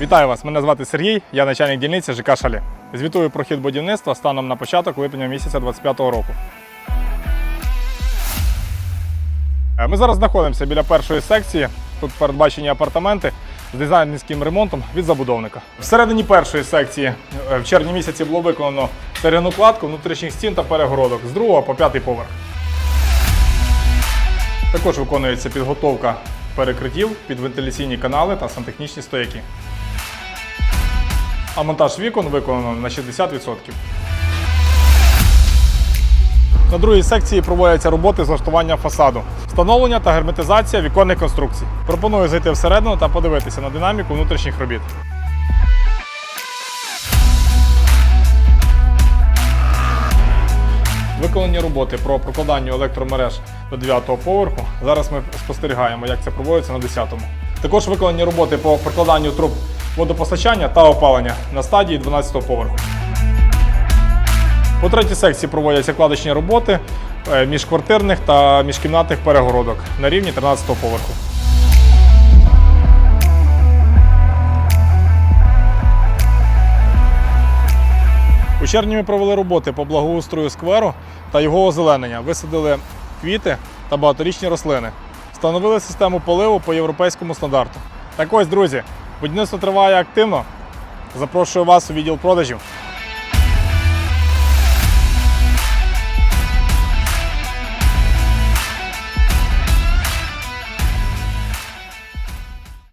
Вітаю вас! Мене звати Сергій, я начальник дільниці ЖК Шалі. Звітую про хід будівництва станом на початок липня місяця 2025 року. Е, Ми зараз знаходимося біля першої секції. Тут передбачені апартаменти з дизайнерським ремонтом від забудовника. Всередині першої секції е, в червні місяці було виконано цегляну кладку внутрішніх стін та перегородок з другого по п'ятий поверх. Також виконується підготовка перекриттів під вентиляційні канали та сантехнічні стояки. А монтаж вікон виконано на 60%. На другій секції проводяться роботи з влаштування фасаду, встановлення та герметизація віконних конструкцій. Пропоную зайти всередину та подивитися на динаміку внутрішніх робіт. Виконані роботи про прокладання електромереж до 9-го поверху. Зараз ми спостерігаємо, як це проводиться на 10-му. Також виконані роботи по прокладанню труб водопостачання та опалення на стадії 12-го поверху. По третій секції проводяться кладочні роботи е, міжквартирних та міжкімнатних перегородок на рівні 13-го поверху. У червні ми провели роботи по благоустрою скверу та його озеленення. Висадили квіти та багаторічні рослини. Встановили систему поливу по європейському стандарту. Так ось, друзі, будівництво триває активно. Запрошую вас у відділ продажів.